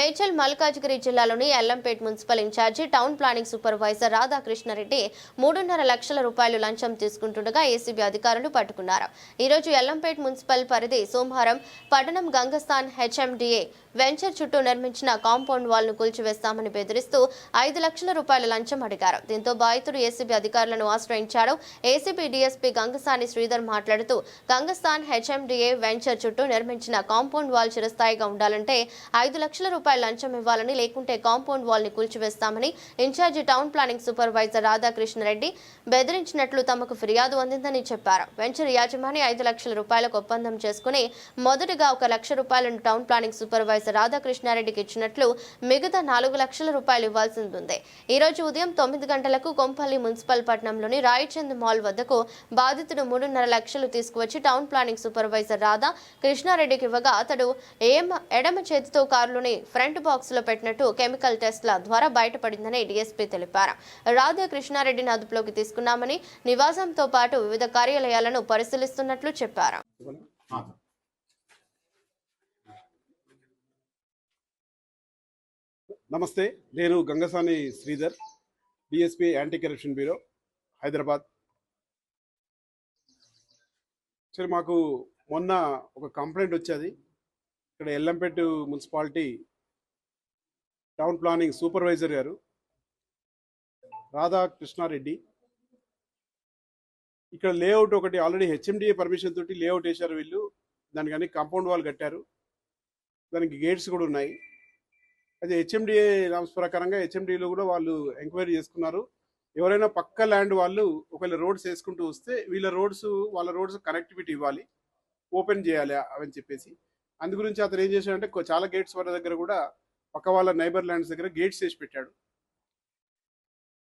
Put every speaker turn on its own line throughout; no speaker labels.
మేడ్చల్ మల్కాజ్గిరి జిల్లాలోని Yellampet municipal in charge town planning supervisor Radhakrishnareddy మూడున్నర లక్షల రూపాయలు లంచం తీసుకుంటుండగా ఏసీబీ అధికారులు పట్టుకున్నారు. ఈరోజు ఎల్లంపేట్ మున్సిపల్ పరిధి సోమవారం పట్టణం గంగస్థాన్ హెచ్ఎండిఏ వెంచర్ చుట్టూ నిర్మించిన కాంపౌండ్ వాల్ను కూల్చివేస్తామని బెదిరిస్తూ ఐదు లక్షల రూపాయల లంచం అడిగారు. దీంతో బాధితుడు ఏసీబీ అధికారులను ఆశ్రయించాడు. ఏసీబీ డీఎస్పీ గంగసాని శ్రీధర్ మాట్లాడుతూ గంగస్థాన్ హెచ్ఎండిఏ వెంచర్ చుట్టూ నిర్మించిన కాంపౌండ్ వాల్ చిరస్థాయిగా ఉండాలంటే ఐదు లక్షల రూపాయల లంచం ఇవ్వాలని లేకుంటే కాంపౌండ్ వాల్ని కూల్చివేస్తామని in charge town planning supervisor Radhakrishnareddy బెదిరించినట్లు తమకు ఫిర్యాదు అందిందని చెప్పారు. వెంచర్ యాజమాని ఐదు లక్షల రూపాయలకు ఒప్పందం చేసుకుని మొదటగా ఒక లక్ష రూపాయలను టౌన్ ప్లానింగ్ సూపర్వైజర్ రాధాకృష్ణారెడ్డికి ఇచ్చినట్లు మిగతా నాలుగు లక్షల రూపాయలు ఇవ్వాల్సి ఉంది ఈ రోజు ఉదయం తొమ్మిది గంటలకు కొంపల్లి మున్సిపల్ పట్టణంలోని రాయచంద్ మాల్ వద్దకు బాధితుడు మూడున్నర లక్షలు తీసుకువచ్చి టౌన్ ప్లానింగ్ సూపర్వైజర్ రాధా కృష్ణారెడ్డికి ఇవ్వగా అతడు ఏం ఎడమ చేతితో కారులోని ఫ్రంట్ బాక్స్లో పెట్టినట్టు కెమికల్ టెస్ట్ల ద్వారా బయటపడిందని డీఎస్పీ తెలిపారు. రాధా కృష్ణారెడ్డిని అదుపులోకి తీసుకున్నామని నివాసంతో పాటు వివిధ కార్యాలయాలను పరిశీలిస్తున్నట్లు చెప్పారు.
నమస్తే నేను Gangasani Sridhar DSP anti corruption bureau Hyderabad. సరే మాకు మొన్న ఒక కంప్లైంట్ వచ్చేది. ఇక్కడ Yellampet municipality town planning supervisor గారు రాధా కృష్ణారెడ్డి ఇక్కడ లేఅవుట్ ఒకటి ఆల్రెడీ హెచ్ఎండిఏ పర్మిషన్ తోటి లేఅవుట్ వేశారు వీళ్ళు. దానికని కాంపౌండ్ వాల్ కట్టారు. దానికి గేట్స్ కూడా ఉన్నాయి. అయితే హెచ్ఎండిఏ నామ్స్ ప్రకారంగా హెచ్ఎండిలో కూడా వాళ్ళు ఎంక్వైరీ చేసుకున్నారు. ఎవరైనా పక్క ల్యాండ్ వాళ్ళు ఒకవేళ రోడ్స్ వేసుకుంటూ వస్తే వీళ్ళ రోడ్స్ వాళ్ళ రోడ్స్ కనెక్టివిటీ ఇవ్వాలి. ఓపెన్ చేయాలి అవని చెప్పేసి. అందు గురించి అతను ఏం చేశాడంటే చాలా గేట్స్ వాళ్ళ దగ్గర కూడా పక్క వాళ్ళ నైబర్ ల్యాండ్స్ దగ్గర గేట్స్ వేసి పెట్టాడు.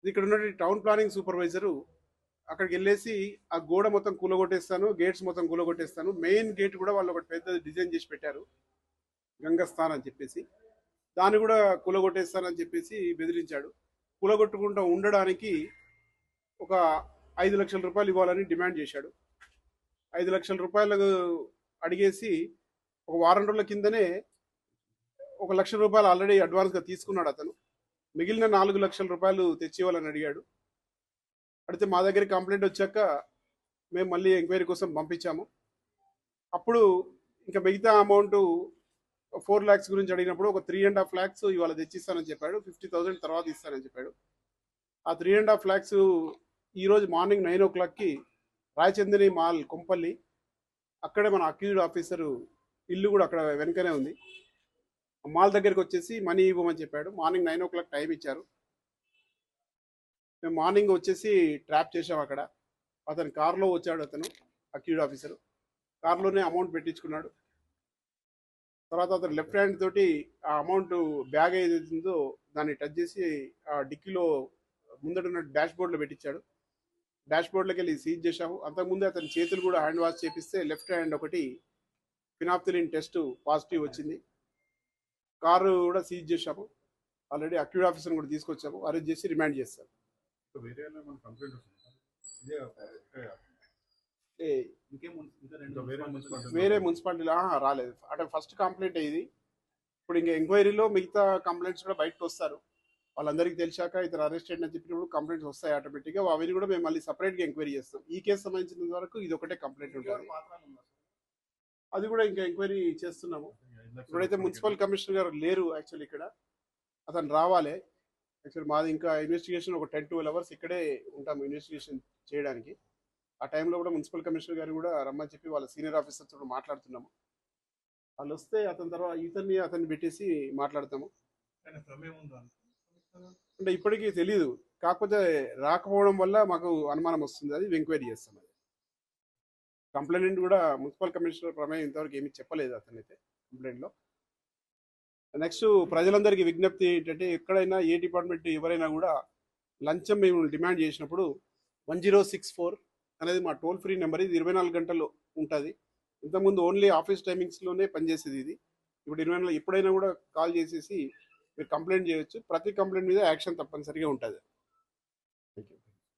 ఇక్కడ ఉన్న టౌన్ ప్లానింగ్ సూపర్వైజరు అక్కడికి వెళ్ళేసి ఆ గోడ మొత్తం కూలగొట్టేస్తాను గేట్స్ మొత్తం కూలగొట్టేస్తాను. మెయిన్ గేట్ కూడా వాళ్ళు ఒకటి పెద్ద డిజైన్ చేసి పెట్టారు. గంగస్థాన్ అని చెప్పేసి. దాన్ని కూడా కూలగొట్టేస్తానని చెప్పేసి బెదిరించాడు. కూలగొట్టుకుంటూ ఉండడానికి ఒక ఐదు లక్షల రూపాయలు ఇవ్వాలని డిమాండ్ చేశాడు. ఐదు లక్షల రూపాయలు అడిగేసి ఒక వారం రోజుల కిందనే ఒక లక్ష రూపాయలు ఆల్రెడీ అడ్వాన్స్గా తీసుకున్నాడు అతను. మిగిలిన నాలుగు లక్షల రూపాయలు తెచ్చి ఇవ్వాలని అడిగాడు. అడిగితే మా దగ్గర కంప్లైంట్ వచ్చాక మేము మళ్ళీ ఎంక్వైరీ కోసం పంపించాము. అప్పుడు ఇంకా మిగతా అమౌంట్ ఫోర్ ల్యాక్స్ గురించి అడిగినప్పుడు ఒక త్రీ అండ్ హాఫ్ ల్యాక్స్ ఇవాళ తెచ్చిస్తానని చెప్పాడు. ఫిఫ్టీ థౌసండ్ తర్వాత ఇస్తానని చెప్పాడు. ఆ త్రీ అండ్ హాఫ్ ల్యాక్స్ ఈరోజు మార్నింగ్ నైన్ ఓ క్లాక్కి రాయచందిని మాల్ కొంపల్లి. అక్కడే మన అక్యూజ్డ్ ఆఫీసరు ఇల్లు కూడా అక్కడ వెనకనే ఉంది. మాల్ దగ్గరికి వచ్చేసి మనీ ఇవ్వమని చెప్పాడు. Morning nine o'clock time ఇచ్చారు. మేము మార్నింగ్ వచ్చేసి ట్రాప్ చేసాం అక్కడ. అతను కార్లో వచ్చాడు అతను అక్యూడ్ ఆఫీసరు. కార్లోనే అమౌంట్ పెట్టించుకున్నాడు. తర్వాత అతను లెఫ్ట్ హ్యాండ్ తోటి ఆ అమౌంట్ బ్యాగ్ ఏదైతుందో ఉందో దాన్ని టచ్ చేసి ఆ డిక్కీలో ముందట డాష్ బోర్డ్లో పెట్టించాడు. డాష్ బోర్డ్లోకి వెళ్ళి సీజ్ చేశాము. అంతకుముందే అతని చేతులు కూడా హ్యాండ్ వాష్ చేపిస్తే లెఫ్ట్ హ్యాండ్ ఒకటి ఫినాప్తిలిన్ టెస్ట్ పాజిటివ్ వచ్చింది. కారు కూడా సీజ్ చేశాము. ఆల్రెడీ అక్యూడ్ ఆఫీసర్ని కూడా తీసుకొచ్చాము. అరెస్ట్ చేసి రిమాండ్ చేస్తాం
వేరే మున్సిపాలిటీ
వేరే మున్సిపాలిటీలో ఆహా, రాలేదు. అంటే ఫస్ట్ కంప్లైంట్ ఇది. ఇప్పుడు ఇంకా ఎంక్వైరీలో మిగతా కంప్లైంట్స్ కూడా బయటకు వస్తారు. వాళ్ళందరికీ తెలిసాక ఇతను అరెస్ట్ అని చెప్పినప్పుడు కంప్లైంట్స్ వస్తాయి ఆటోమేటిక్గా అవన్నీ కూడా మేము మళ్ళీ సపరేట్గా ఎంక్వైరీ చేస్తాం. ఈ కేసు సంబంధించిన వరకు ఇది ఒకటే కంప్లైంట్ ఉంటుంది. అది కూడా ఇంకా ఎంక్వైరీ చేస్తున్నాము. ఇప్పుడైతే మున్సిపల్ కమిషనర్ గారు లేరు యాక్చువల్లీ ఇక్కడ. అతను రావాలి. యాక్చువల్లీ మాది ఇంకా ఇన్వెస్టిగేషన్ ఒక టెన్ ట్వెల్వ్ అవర్స్ ఇక్కడే ఉంటాము ఇన్వెస్టిగేషన్ చేయడానికి. ఆ టైంలో కూడా మున్సిపల్ కమిషనర్ గారు కూడా రమ్మని చెప్పి వాళ్ళ సీనియర్ ఆఫీసర్తో మాట్లాడుతున్నాము. వాళ్ళు వస్తే అతని తర్వాత ఇతన్ని అతన్ని పెట్టేసి మాట్లాడతాము. అంటే ఇప్పటికీ తెలియదు కాకపోతే రాకపోవడం వల్ల మాకు అనుమానం వస్తుంది. అది ఎంక్వైరీ చేస్తాం అది. కంప్లైంట్ కూడా మున్సిపల్ కమిషనర్ ప్రమేయం ఇంతవరకు ఏమీ చెప్పలేదు అతనైతే. కంప్లైంట్లో. నెక్స్ట్ ప్రజలందరికీ విజ్ఞప్తి ఏంటంటే ఎక్కడైనా ఏ డిపార్ట్మెంట్ ఎవరైనా కూడా లంచం మేము డిమాండ్ చేసినప్పుడు వన్ జీరో సిక్స్ ఫోర్ అనేది మా టోల్ ఫ్రీ నెంబర్. ఇది ఇరవై నాలుగు గంటలు ఉంటుంది. ఇంతకుముందు ఓన్లీ ఆఫీస్ టైమింగ్స్లోనే పనిచేసేది ఇది. ఇప్పుడు ఇరవై నాలుగు ఎప్పుడైనా కూడా కాల్ చేసేసి మీరు కంప్లైంట్ చేయొచ్చు. ప్రతి కంప్లైంట్ మీద యాక్షన్ తప్పనిసరిగా ఉంటుంది.